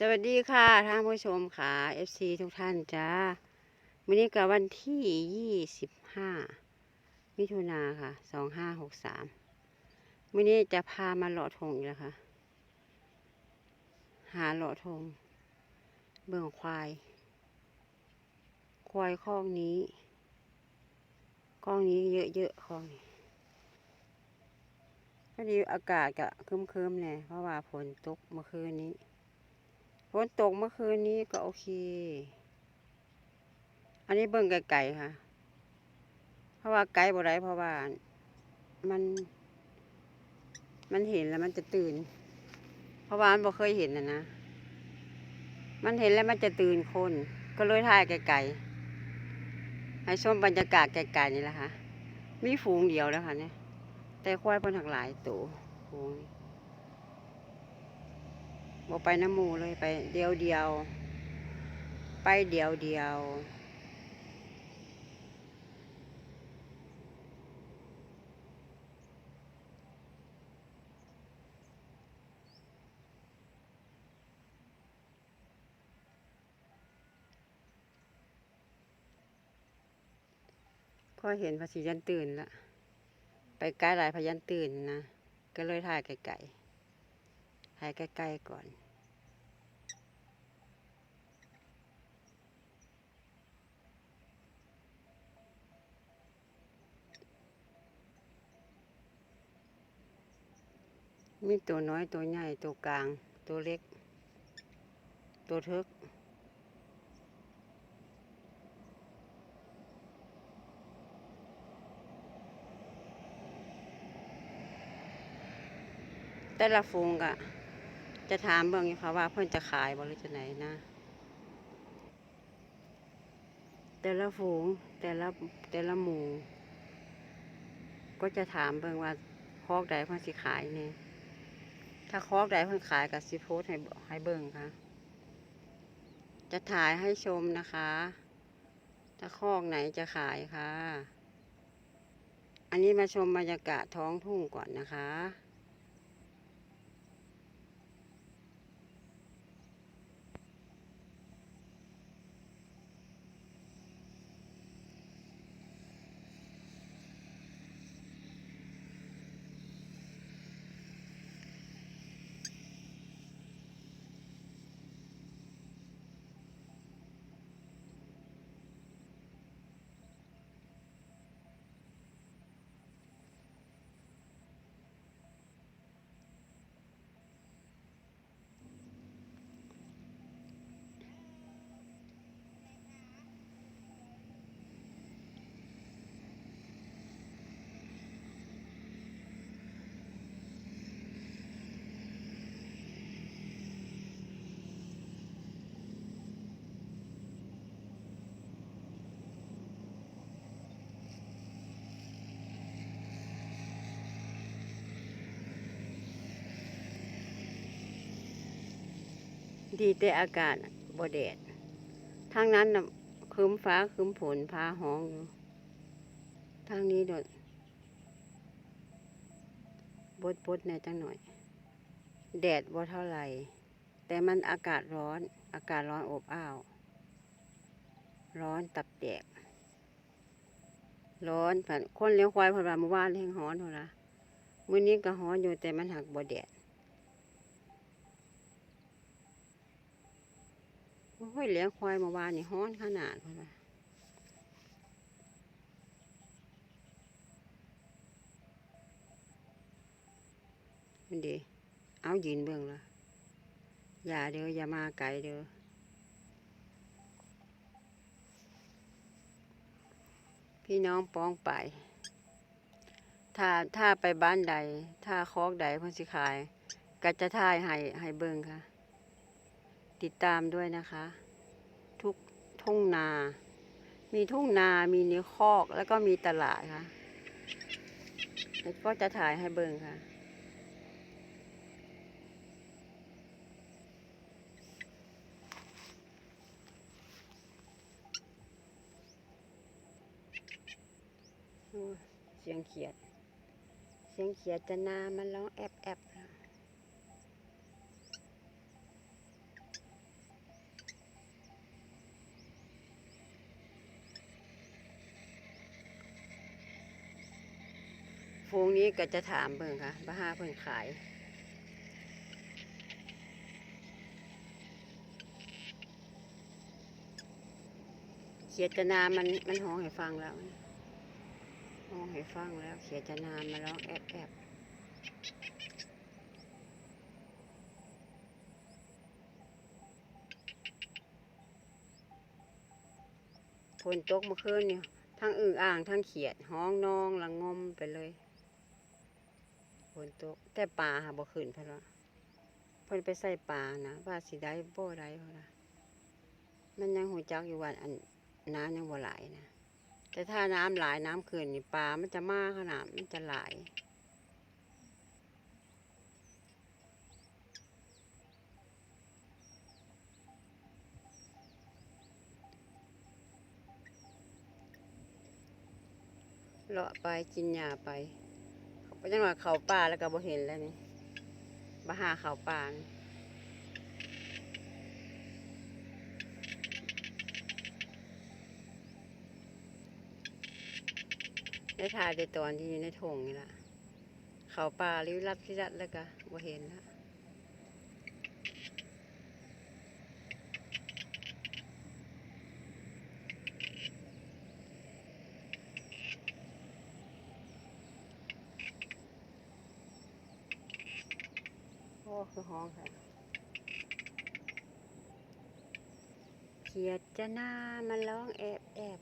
สวัสดีค่ะท่านผู้ชมค่ะ FC ทุกท่านจ้าวันนี้กับวันที่ 25 มิถุนาค่ะ 2563วันนี้จะพามาเลาะทงอีกแล้วค่ะ หาเลาะทงเบิ่งควาย ควายคอกนี้คอกนี้เยอะๆคอกนี้พอดีอากาศก็ครึมๆเนี่ยเพราะว่าฝนตกเมื่อคืนนี้ นตกเมื่อคืนนี้ก็โอเค อันนี้เบิ่งไกลๆค่ะ เพราะว่าไกลบ่ได้เพราะว่ามัน มันเห็นแล้วมันจะตื่น เพราะว่ามันบ่เคยเห็นนะนะ มันเห็นแล้วมันจะตื่นคน ก็เลยถ่ายไกลๆให้ชมบรรยากาศไกลๆนี่แหละค่ะ มีฝูงเดียวแล้วค่ะเนี่ย แต่ควายเพิ่นหักหลายตัวฝูงนี่ บอกไปน้ำมูเลยไปเดียวเดียว ไปเดียวเดียวก็เห็นพระศรียันตื่นละไปใกล้หลายพยันตื่นนะ ก็เลยถ่ายไกลๆ ถ่ายใกล้ๆก่อน มีตัวน้อยตัวใหญ่ตัวกลาง ตัวเล็ก ตัวทึกแต่ละฟูงก็ จะถามเบิ่งอยู่ค่ะว่าเพิ่นจะขายบ่หรือจะไหนนะ แต่ละฝูงแต่ละแต่ละหมู่ ก็จะถามเบิ่งว่าคอกใดเพิ่นสิขายเนี่ยถ้าคอกใดเพิ่นขายกับสิโพสให้ให้เบิ่งค่ะ จะถ่ายให้ชมนะคะ ถ้าคอกไหนจะขายค่ะ อันนี้มาชมบรรยากาศท้องทุ่งก่อนนะคะ ดีแต่อากาศบ่แดดทางนั้นครึ้มฟ้าครึ้มฝนพาห้องอยู่ทางนี้โดดบดบดในจังหน่อย แดดบ่เท่าไหร่ แต่มันอากาศร้อน อากาศร้อนอบอ้าว ร้อนตับแตกร้อนผ่านคนเลี้ยงควายผ่านว่าเมื่อวานเลี้ยงฮ้อนเท่าละมื้อนี้ก็ฮ้อนอยู่แต่มันหักบ่แดด โอ้ยเลี้ยงควายมื่อวานนี่ฮ้อนขนาดพุ่นว่ามันดี เอายืนเบื้องละอย่าเด้ออย่ามาไกลเด้อพี่น้องป้องไป ถ้าถ้าไปบ้านใด ถ้าคอกใดพ่นสิขาย ก็จะถ่ายให้ให้เบิ่งค่ะ ติดตามด้วยนะคะ ทุ่งนา มีทุ่งนา มีนื้อคอก แล้วก็มีตลาดค่ะแล้วก็จะถ่ายให้เบิ่งค่ะ เสียงเขียด เสียงเขียดจะนามันร้องแอบแอบ พงนี้ก็จะถามเบิ่งค่ะบ้าห้าเพิ่นขายเขียจนามันมันห้องให้ฟังแล้วห้องให้ฟังแล้ว เขียจนามาร้องแอบแอบฝนตกเมื่อคืนนี่ทั้งอึ่งอ่างทั้งเขียดห้องนองละงมไปเลย ฝนตก แต่ปลาหาบ่ขึ้นเพนละเพิ่นไปใส่ปลานะว่าสิได้บ่ได้เพนละมันยังหูจักอยู่ว่าอันน้ำยังบ่หลายนะ แต่ถ้าน้ำหลายน้ำขึ้นนี่ปลามันจะมากขนาดมันจะหลายเลาะไปกินหญ้าไป ไปจังหวะเขาป่าแล้วก็บ่เห็นแล้วนี่มาหาเขาป่านี่ได้ถ่ายในตอนที่อยู่ในถงนี่ละเขาป่าริวรัดที่รัดแล้วก็บ่เห็นแล้ว คือห้องค่ะเขียดจะหน้ามันร้องแอบแอบ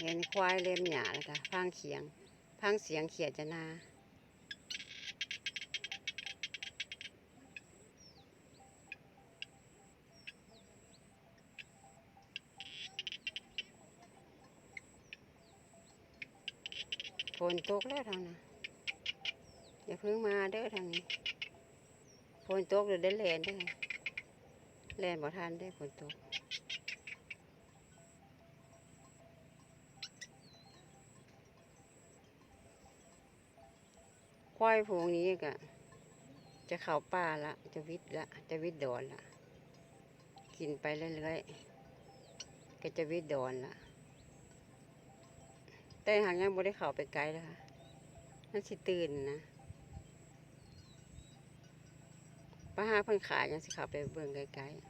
เห็ นควายเล่มหยาแล้วก็ฟังเสียงฟังเสียงเขียดจะนาฝนตกแล้วทางนั้นอย่าเพิ่งมาเด้อทางนี้ฝนตกเดี๋ยวได้แลนเด้อแลนบ่ทันได้ฝนตก ควายพวกนี้ก็จะเข้าป่าละ จะวิดละ จะวิดดอนละ กินไปเรื่อยๆก็จะวิดดอนละแต่หางยังบ่ได้เข้าไปไกลเลยค่ะมันสิตื่นนะป้าห้าเพิ่นขายยังสิเข้าไปเบิ่งไกลๆ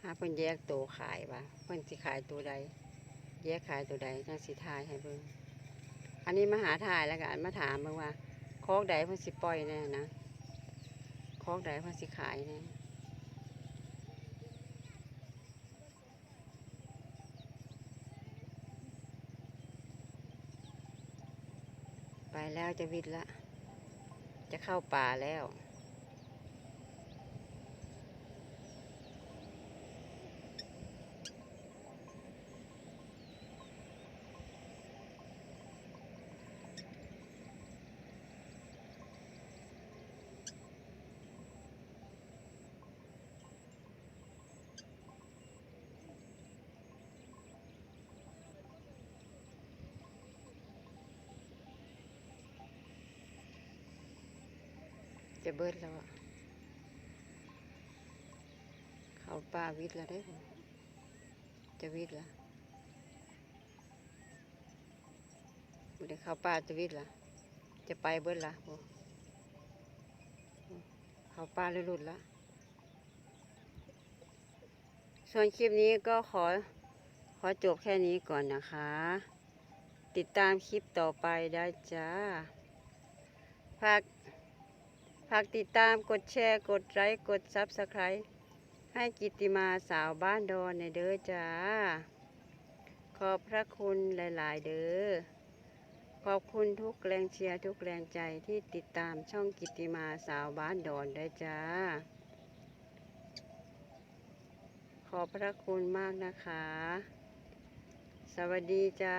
ห้าเพิ่นแยกตัวขายว่าเพิ่นสิขายตัวใด แยกขายตัวใดจังสิทายให้เบิ่ง อันนี้มาหาทายแล้วกันมาถามเบิ่งว่าคอกใดเพิ่นสิปล่อยแน่นะคอกใดเพิ่นสิขายแน่ไปแล้วจะวิดละ จะเข้าป่าแล้ว จะเบิดแล้วอะเขาป่าวิทย์แล้วได้อจะวิทย์ละบ่ได้เข้าป่าจะวิทย์ละจะไปเบิดละโอ้เขาป่าเลยหลุดละส่วนคลิปนี้ก็ขอขอจบแค่นี้ก่อนนะคะ ติดตามคลิปต่อไปได้จ้าฝากากติดตามกดแชร์ กดไลค์กดซับสไครต์ให้กิติมาสาวบ้านดอนในเด้อจ้า ขอบพระคุณหลาย ๆ เด้อ ขอบคุณทุกแรงเชียร์ทุกแรงใจที่ติดตามช่องกิตติมาสาวบ้านดอนได้จ้า ขอบพระคุณมากนะคะ สวัสดีจ้า